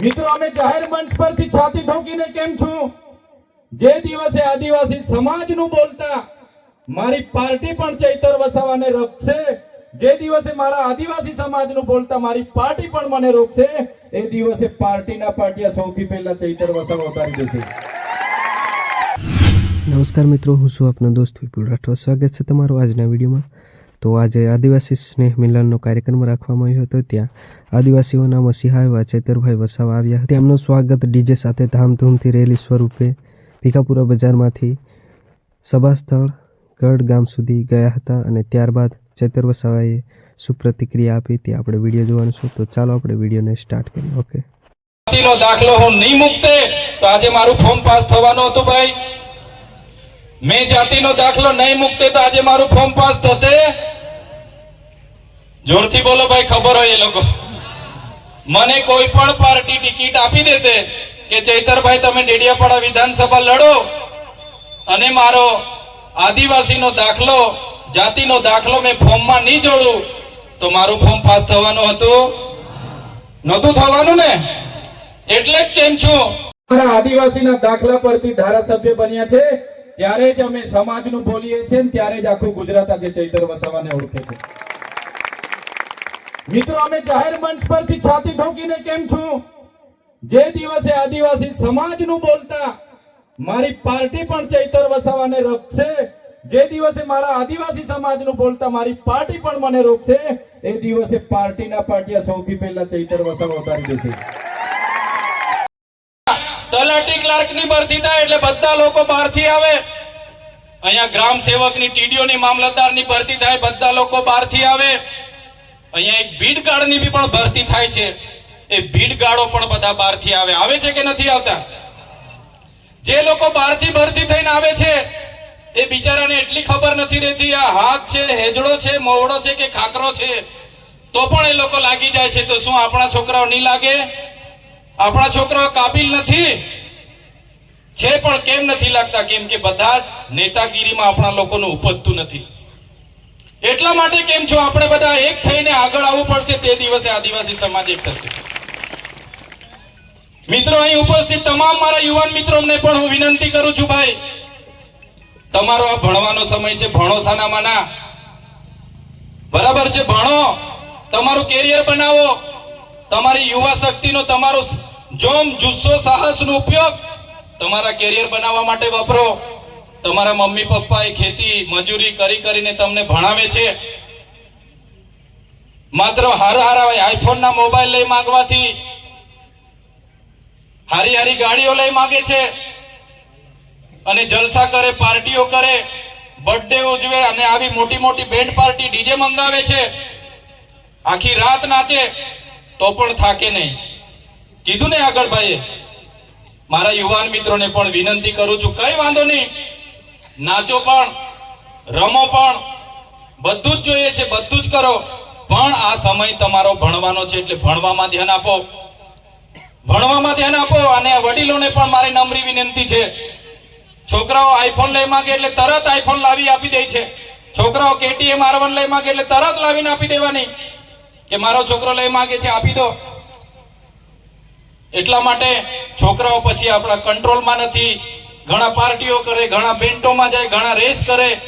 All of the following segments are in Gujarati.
મિત્રો, અમે જાહેર મંચ પરથી છાતી ઠોકીને કેમ છું? જે દિવસે આદિવાસી સમાજનું બોલતા, મારી પાર્ટી પણ ચૈતર વસાવાને રોકશે. જે દિવસે મારા આદિવાસી સમાજનું બોલતા, મારી પાર્ટી પણ મને રોકશે. એ દિવસે પાર્ટીના પાટિયા સૌથી પહેલા ચૈતર વસાવા ઉતારી દેશે. નમસ્કાર મિત્રો, હું છું આપનો દોસ્ત વિપુલ રાઠવા. સ્વાગત છે તમારું આજના વિડીયોમાં. તો આજે આદિવાસી સ્નેહ મિલનનો કાર્યક્રમ રાખવામાં આવ્યો હતો. ત્યાં આદિવાસીઓના મસીહા એવા ચેતરભાઈ વસાવા આવ્યા હતા. તેમનું સ્વાગત ડીજે સાથે ધામધૂમથી રેલી સ્વરૂપે ભીખાપુરા બજારમાંથી સભા સ્થળ ગઢ ગામ સુધી ગયા હતા અને ત્યારબાદ ચેતર વસાવાએ સુપ્રતિક્રિયા આપી. તે આપણે વીડિયો જોવાનું છે. તો ચાલો આપણે વિડીયોને સ્ટાર્ટ કરીએ. ઓકે. જાતિનો દાખલો હું નહીં મૂકતે, તો આજે મારું ફોર્મ પાસ થવાનું હતું ભાઈ. મેં જાતિનો દાખલો નહીં મૂકતે, તો આજે મારું ફોર્મ પાસ થતે. જોરથી બોલો ભાઈ, ખબર હોય એ લોકો. મને કોઈ પણ પાર્ટી ટિકિટ આપી દેતે કે ચૈતરભાઈ, તમે ડેડિયાપાડા વિધાનસભા લડો અને મારો આદિવાસીનો દાખલો, જાતિનો દાખલો મેં ફોર્મમાં નહીં જોડું, તો મારું ફોર્મ પાસ થવાનું હતું. નહોતું થવાનું ને? એટલે જ કેમ છું? મારા આદિવાસીના દાખલા પરથી ધારાસભ્ય બન્યા છે, ત્યારે જ અમે સમાજનું બોલીએ છીએ ત્યારે જ આખું ગુજરાત આજે ચૈતર વસાવાને ઓળખે છે. મિત્રો, અમે જાહેર મંચ પરથી છાતી ઠોકીને કેમ છું? જે દિવસે આદિવાસી સમાજનું બોલતા, મારી પાર્ટી પણ ચૈતર વસાવાને રોકશે. જે દિવસે મારા આદિવાસી સમાજનું બોલતા, મારી પાર્ટી પણ મને રોકશે. એ દિવસે પાર્ટીના પાટિયા સૌથી પહેલા ચૈતર વસાવા ઉતારી દેશે. તલાટી ક્લાર્કની ભરતી થાય એટલે બધા લોકો બહારથી આવે. અહીંયા ગ્રામ સેવકની ટીડીઓ ની મામલતદારની ભરતી થાય, બધા લોકો બહારથી આવે. અહીંયા એક ભીડ ગાર્ડ બી પણ ભરતી થાય છે. એ ભીડ ગાર્ડો પણ બધા બહારથી આવે. આવે છે કે નથી આવતા? જે લોકો બહારથી ભરતી થઈને આવે છે, એ બિચારાને એટલી ખબર નથી રહેતી, આ હાથ છે, હેજડો છે, મોવડો છે કે ખાકરો છે? તો પણ એ લોકો લાગી જાય છે. તો શું આપણા છોકરાઓ નહીં લાગે? આપણા છોકરાઓ કાબિલ નથી? છે પણ કેમ નથી લાગતા? કેમ કે બધા જ નેતાગીરીમાં આપણા લોકોનું ઉપજતું નથી. એટલા માટે કેમ છો? આપણે બધા એક થઈને આગળ આવવું પડશે. તે દિવસે આદિવાસી સમાજ એક થશે. મિત્રો, અહીં ઉપસ્થિત તમામ મારા યુવાન મિત્રોને પણ હું વિનંતી કરું છું, ભાઈ. તમારો આ ભણવાનો સમય છે. ભણો સાનામાના. બરાબર છે? ભણો. તમારું કેરિયર બનાવો. તમારી યુવા શક્તિનો તમારો જોમ, જુસ્સો, સાહસનો ઉપયોગ તમારા કેરિયર બનાવવા માટે વાપરો. તમારા મમ્મી પપ્પા એ ખેતી મજૂરી કરી કરીને તમને ભણાવે છે? માત્ર હાર હારા આઈફોન ના મોબાઈલ લઈ માંગવાથી હારી હારી ગાડીઓ લઈ માંગે છે અને જલસા કરે, પાર્ટીઓ કરે બર્થડે ઉજવે અને આવી મોટી મોટી બેન્ડ પાર્ટી ડીજે મંગાવે છે. આખી રાત નાચે તો પણ થાકે નહીં. કીધું ને આગળ ભાઈએ? મારા યુવાન મિત્રોને પણ વિનંતી કરું છું, કઈ વાંધો નહીં. નાચો પણ, રમો પણ, બધું જ જોઈએ છે, બધું જ કરો. પણ આ સમય તમારો ભણવાનો છે, એટલે ભણવામાં ધ્યાન આપો. ભણવામાં ધ્યાન આપો અને વડીલોને પણ મારી નમ્રી વિનંતી છે. છોકરાઓ આઈફોન લઈ માંગે એટલે તરત આઈફોન લાવી આપી દે છે. છોકરાઓ કેટીએમ આર લઈ માંગે એટલે તરત લાવીને આપી દેવાની. કે મારો છોકરો લઈ માંગે છે, આપી દો. એટલા માટે છોકરાઓ પછી આપણા કંટ્રોલમાં નથી. ઘણા પાર્ટીઓ કરે, ઘણા બેન્ટોમાં જાય, ઘણા રેસ કરે,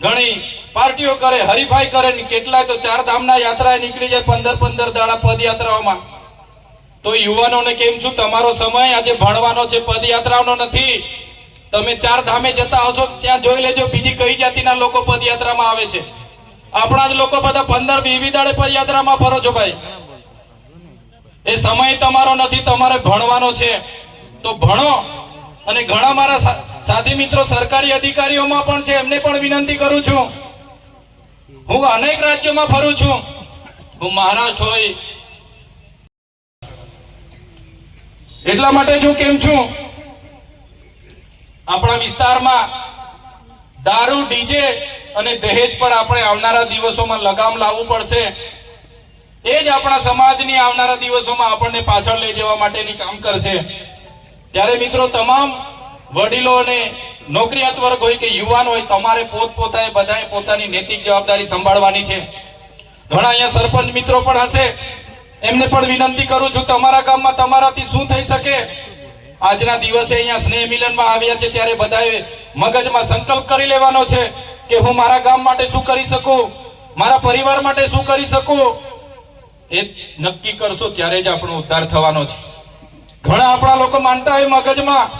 ઘણી પાર્ટીઓ કરે, હરીફાઈ કરે કેટલાય તો ચાર ધામના યાત્રાએ નીકળી જાય પંદર પંદર દાડા પદયાત્રાઓમાં. તો યુવાનોને કેમ છું, તમારો સમય આજે ભણવાનો છે પદયાત્રાનો નથી. તમે ચાર ધામે જતા હશો, ત્યાં જોઈ લેજો, બીજી કઈ જાતિના લોકો પદયાત્રામાં આવે છે. આપણા જ લોકો બધા પંદર બીવી દાડે પદયાત્રામાં ફરો છો ભાઈ. એ સમય તમારો નથી, તમારે ભણવાનો છે. તો ભણો. અને ઘણા મારા સાથી મિત્રો સરકારી અધિકારીઓમાં પણ છે, એમને પણ વિનંતી કરું છું. હું અનેક રાજ્યોમાં ફરું છું. હું મહારાષ્ટ્ર હોય. એટલા માટે જો કેમ છું? આપણા વિસ્તારમાં દારૂ, ડીજે અને દહેજ પર આપણે આવનારા દિવસોમાં લગામ લાવવું પડશે. એ જ આપણા સમાજની આવનારા દિવસોમાં આપણને પાછળ લઈ જવા માટેની કામ કરશે. ત્યારે મિત્રો તમામ વડીલો અને નોકરિયાત વર્ગ હોય કે યુવાન હોય, તમારે પોતપોતાએ બધાએ પોતાની નૈતિક જવાબદારી સંભાળવાની છે. ઘણા અહીંયા સરપંચ મિત્રો પણ હશે. એમને પણ વિનંતી કરું છું, તમારા ગામમાં તમારાથી શું થઈ શકે? આજના દિવસે અહીંયા સ્નેહ મિલનમાં આવ્યા છે, ત્યારે બધાએ મગજમાં સંકલ્પ કરી લેવાનો છે કે હું મારા ગામ માટે શું કરી શકું? મારા પરિવાર માટે શું કરી શકું? એ નક્કી કરશો, ત્યારે જ આપણો ઉદ્ધાર થવાનો છે. ઘણા આપણા લોકો માનતા હોય મગજમાં,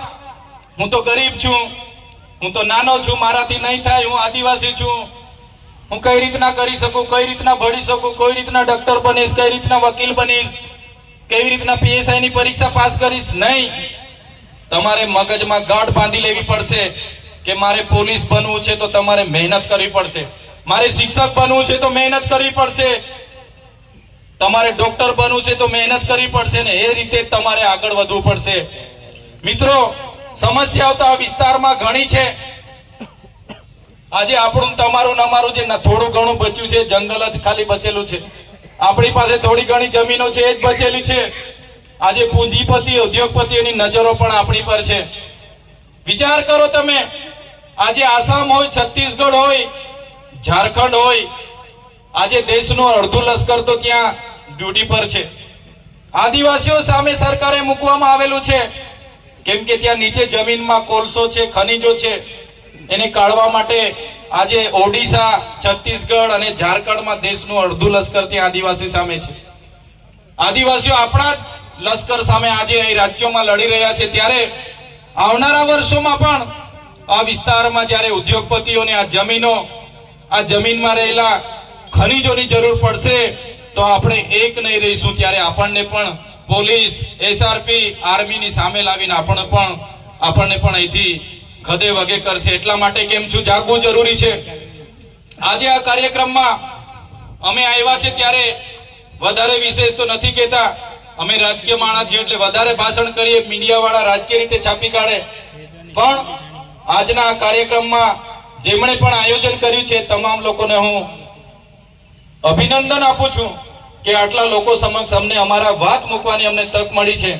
હું તો ગરીબ છું, હું તો નાનો છું, મારાથી નહીં થાય, હું આદિવાસી છું. હું કઈ રીતના કરી શકું, કઈ રીતના ભણી શકું, કઈ રીતના ડોક્ટર બનીશ, કઈ રીતના વકીલ બનીશ, કેવી રીતના પીએસઆઈ ની પરીક્ષા પાસ કરીશ? નહીં. તમારે મગજમાં ગાંઠ બાંધી લેવી પડશે કે મારે પોલીસ બનવું છે તો તમારે મહેનત કરવી પડશે. મારે શિક્ષક બનવું છે તો મહેનત કરવી પડશે. તમારે ડોક્ટર બનવું છે તો મહેનત કરવી પડશે ને, એ રીતે તમારે આગળ વધવું પડશે. મિત્રો સમસ્યાઓ તો આ વિસ્તારમાં ઘણી છે. આજે આપણું તમારું અમારું જે થોડું ઘણું બચ્યું છે, જંગલ જ ખાલી બચેલું છે. આપણી પાસે થોડી ઘણી જમીનો છે, એ જ બચેલી છે. આજે પૂંજીપતિ ઉદ્યોગપતિઓની નજરો પણ આપણી પર છે. વિચાર કરો તમે, આજે આસામ હોય, છત્તીસગઢ હોય, ઝારખંડ હોય, આજે દેશનું અડધું લશ્કર તો ત્યાં ડ્યુટી પર છે. આદિવાસીઓ સામે સરકારે મૂકવામાં આવેલું છે. કેમ કે ત્યાં નીચે જમીનમાં કોલસો છે, ખનીજો છે. એને કાઢવા માટે આજે ઓડિશા, છત્તીસગઢ અને ઝારખંડમાં દેશનું અડધું લશ્કર ત્યાં આદિવાસી સામે છે. આદિવાસીઓ આપણા જ લશ્કર સામે આજે અહીં રાજ્યોમાં લડી રહ્યા છે. ત્યારે આવનારા વર્ષોમાં પણ આ વિસ્તારમાં જ્યારે ઉદ્યોગપતિઓને આ જમીનો, આ જમીનમાં રહેલા ખનીજોની જરૂર પડશે તો આપણે એક નહીં રહીશું, ત્યારે આપણને પણ પોલીસ, એસઆરપી, આર્મીની સામે લાવીને આપણને પણ આપણને પણ અહીંથી ખદે વગે કરશે. એટલા માટે કેમ છું? જાગવું જરૂરી છે. આજે આ કાર્યક્રમમાં અમે આવ્યા છે ત્યારે વધારે વિશેષ તો નથી કહેતા. અમે રાજકીય માણસ છીએ એટલે વધારે ભાષણ કરીએ મીડિયા વાળા રાજકીય રીતે છાપી કાઢે. પણ આજના કાર્યક્રમમાં જેમણે પણ આયોજન કર્યું છે, તમામ લોકોને હું અભિનંદન આપું છું. કે આટલા લોકો સમક્ષ અમને અમારા વાત મૂકવાની અમને તક મળી છે.